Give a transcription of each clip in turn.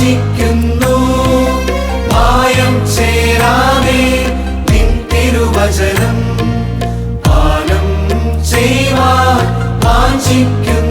യാചിക്കുന്നു മായം ചേരാതെ നിൻ വാഞ്ചിക്കുന്നു.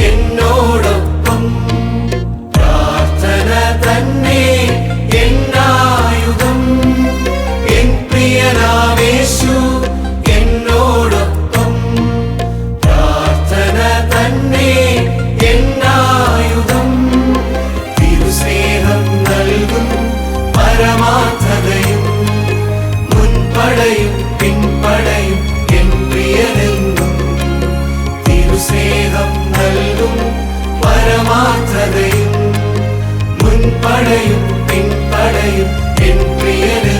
എന്നോടൊപ്പം. എൻ എന്നോടൊപ്പം. തിരുസ്നേഹം നൽകും മുൻപടയും പിൻപടയും படையும் பின்படையும் என் பிரியனே